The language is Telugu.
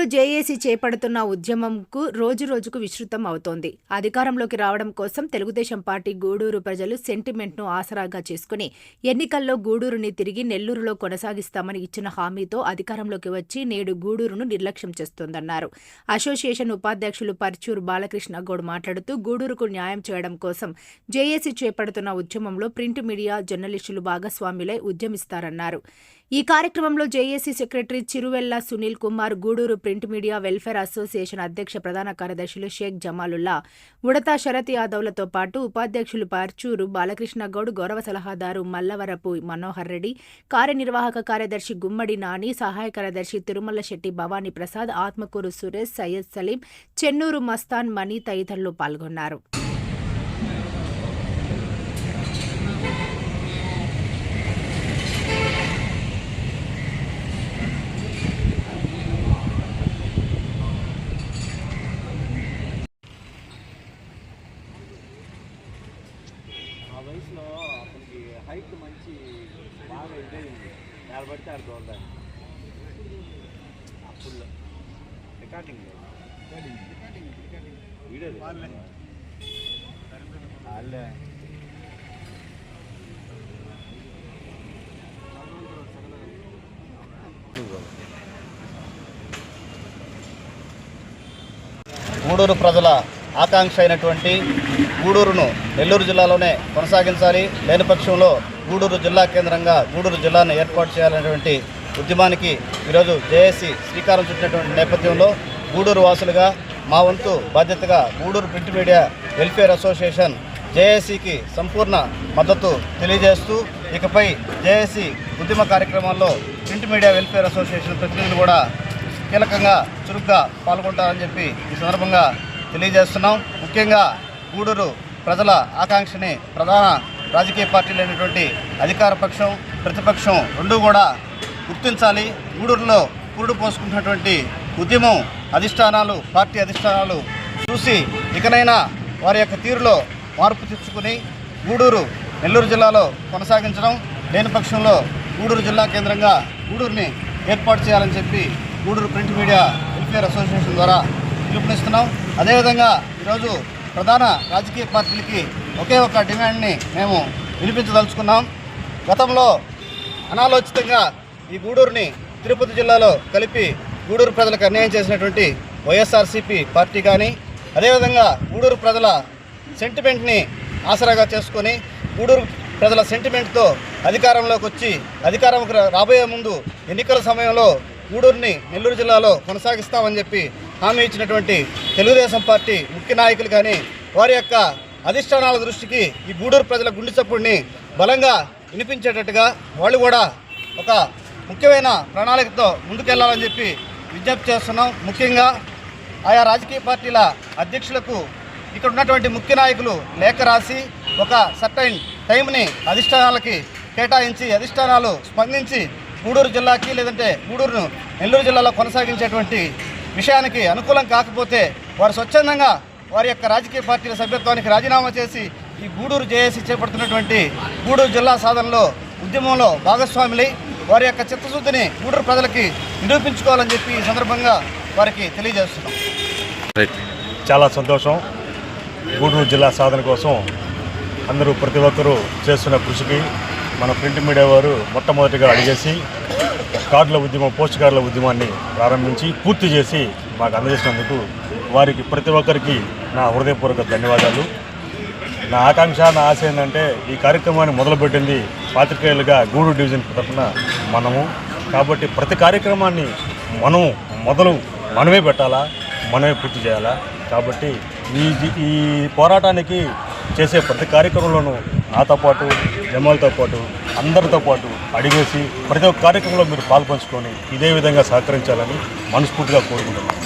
గూడూరు జేఏసీ చేపడుతున్న ఉద్యమంకు రోజురోజుకు విస్తృతం అవుతోంది. అధికారంలోకి రావడం కోసం తెలుగుదేశం పార్టీ గూడూరు ప్రజలు సెంటిమెంట్ను ఆసరాగా చేసుకుని ఎన్నికల్లో గూడూరుని తిరిగి నెల్లూరులో కొనసాగిస్తామని ఇచ్చిన హామీతో అధికారంలోకి వచ్చి నేడు గూడూరును నిర్లక్ష్యం చేస్తోందన్నారు. అసోసియేషన్ ఉపాధ్యక్షులు పర్చూరు బాలకృష్ణ గౌడ్ మాట్లాడుతూ గూడూరుకు న్యాయం చేయడం కోసం జేఏసీ చేపడుతున్న ఉద్యమంలో ప్రింట్ మీడియా జర్నలిస్టులు భాగస్వాములై ఉద్యమిస్తారన్నారు. ఈ కార్యక్రమంలో JAC secretary Chiruvella Sunil Kumar Gudur print media welfare association అధ్యక్ష ప్రధాన కార్యదర్శులు షేక్ జమాలుల్లా ఉడతా శరత్ యాదవ్లతో పాటు ఉపాధ్యక్షులు పర్చూరు బాలకృష్ణ గౌడ్ గౌరవ సలహాదారు మల్లవరపు మనోహర్ రెడ్డి కార్యనిర్వాహక కార్యదర్శి గుమ్మడి నాని సహాయ కార్యదర్శి తిరుమల శెట్టి భవానీ ప్రసాద్ ఆత్మకూరు సురేష్ సయ్యద్ సలీం చెన్నూరు మస్తాన్ మణి తదితరులు పాల్గొన్నారు. వయసులో అతనికి హైట్ మంచి బాగా ఇదైంది దాన్ని పడితే ఆడు దూరదాన్ని అప్పుడు రికార్డింగ్ వీడియో వాళ్ళే గూడూరు ప్రజల ఆకాంక్ష అయినటువంటి గూడూరును నెల్లూరు జిల్లాలోనే కొనసాగించాలి. లేని పక్షంలో గూడూరు జిల్లా కేంద్రంగా గూడూరు జిల్లాను ఏర్పాటు చేయాలనేటువంటి ఉద్యమానికి ఈరోజు జేఏసీ శ్రీకారం చుట్టినటువంటి నేపథ్యంలో గూడూరు వాసులుగా మా వంతు బాధ్యతగా Gudur print media welfare association జేఏసీకి సంపూర్ణ మద్దతు తెలియజేస్తూ ఇకపై జేఏసీ ఉద్యమ కార్యక్రమాల్లో ప్రింట్ మీడియా వెల్ఫేర్ అసోసియేషన్ ప్రతినిధులు కూడా కీలకంగా చురుగ్గా పాల్గొంటారని చెప్పి ఈ సందర్భంగా తెలియజేస్తున్నాం. ముఖ్యంగా గూడూరు ప్రజల ఆకాంక్షని ప్రధాన రాజకీయ పార్టీలైనటువంటి అధికార పక్షం ప్రతిపక్షం రెండూ కూడా గుర్తించాలి. గూడూరులో పురుడు పోసుకుంటున్నటువంటి ఉద్యమం అధిష్టానాలు పార్టీ అధిష్టానాలు చూసి ఇకనైనా వారి యొక్క తీరులో మార్పు తెచ్చుకుని గూడూరు నెల్లూరు జిల్లాలో కొనసాగించడం లేని పక్షంలో గూడూరు జిల్లా కేంద్రంగా గూడూరుని ఏర్పాటు చేయాలని చెప్పి Gudur print media welfare association ద్వారా పిలుపునిస్తున్నాం. అదేవిధంగా ఈరోజు ప్రధాన రాజకీయ పార్టీలకి ఒకే ఒక డిమాండ్ని మేము వినిపించదలుచుకున్నాం. గతంలో అనాలోచితంగా ఈ గూడూరుని తిరుపతి జిల్లాలో కలిపి గూడూరు ప్రజలకు అన్యాయం చేసినటువంటి వైఎస్ఆర్సీపీ పార్టీ కానీ అదేవిధంగా గూడూరు ప్రజల సెంటిమెంట్ని ఆసరాగా చేసుకొని గూడూరు ప్రజల సెంటిమెంట్తో అధికారంలోకి వచ్చి అధికారం రాబోయే ముందు ఎన్నికల సమయంలో గూడూరుని నెల్లూరు జిల్లాలో కొనసాగిస్తామని చెప్పి హామీ ఇచ్చినటువంటి తెలుగుదేశం పార్టీ ముఖ్య నాయకులు కానీ వారి యొక్క అధిష్టానాల దృష్టికి ఈ గూడూరు ప్రజల గుండె చప్పుడిని బలంగా వినిపించేటట్టుగా వాళ్ళు కూడా ఒక ముఖ్యమైన ప్రణాళికతో ముందుకెళ్ళాలని చెప్పి విజ్ఞప్తి చేస్తున్నాం. ముఖ్యంగా ఆయా రాజకీయ పార్టీల అధ్యక్షులకు ఇక్కడ ఉన్నటువంటి ముఖ్య నాయకులు లేఖ రాసి ఒక సర్టైన్ టైంని అధిష్టానాలకి కేటాయించి అధిష్టానాలు స్పందించి గూడూరు జిల్లాకి లేదంటే గూడూరును నెల్లూరు జిల్లాలో కొనసాగించేటువంటి విషయానికి అనుకూలం కాకపోతే వారు స్వచ్ఛందంగా వారి యొక్క రాజకీయ పార్టీల సభ్యత్వానికి రాజీనామా చేసి ఈ గూడూరు జేఏసీ చేపడుతున్నటువంటి గూడూరు జిల్లా సాధనలో ఉద్యమంలో భాగస్వాములై వారి యొక్క చిత్తశుద్ధిని గూడూరు ప్రజలకి నిరూపించుకోవాలని చెప్పి ఈ సందర్భంగా వారికి తెలియజేస్తున్నాం. చాలా సంతోషం. గూడూరు జిల్లా సాధన కోసం అందరూ ప్రతి ఒక్కరూ చేస్తున్న కృషికి మన ప్రింట్ మీడియా వారు మొట్టమొదటిగా అడిగేసి కార్డుల ఉద్యమం పోస్ట్ కార్డుల ఉద్యమాన్ని ప్రారంభించి పూర్తి చేసి మాకు అందజేసినందుకు వారికి ప్రతి ఒక్కరికి నా హృదయపూర్వక ధన్యవాదాలు. నా ఆకాంక్ష నా ఆశ ఏంటంటే ఈ కార్యక్రమాన్ని మొదలుపెట్టింది పాత్రికేయులుగా గూడూరు డివిజన్ తరఫున మనము. కాబట్టి ప్రతి కార్యక్రమాన్ని మనం మొదలు మనమే పెట్టాలా మనమే పూర్తి చేయాలా? కాబట్టి ఈ ఈ పోరాటానికి చేసే ప్రతి కార్యక్రమంలోనూ నాతో పాటు జమాలతో పాటు అందరితో పాటు అడిగేసి ప్రతి ఒక్క కార్యక్రమంలో మీరు పాల్పంచుకొని ఇదే విధంగా సహకరించాలని మనస్ఫూర్తిగా కోరుకుంటున్నాను.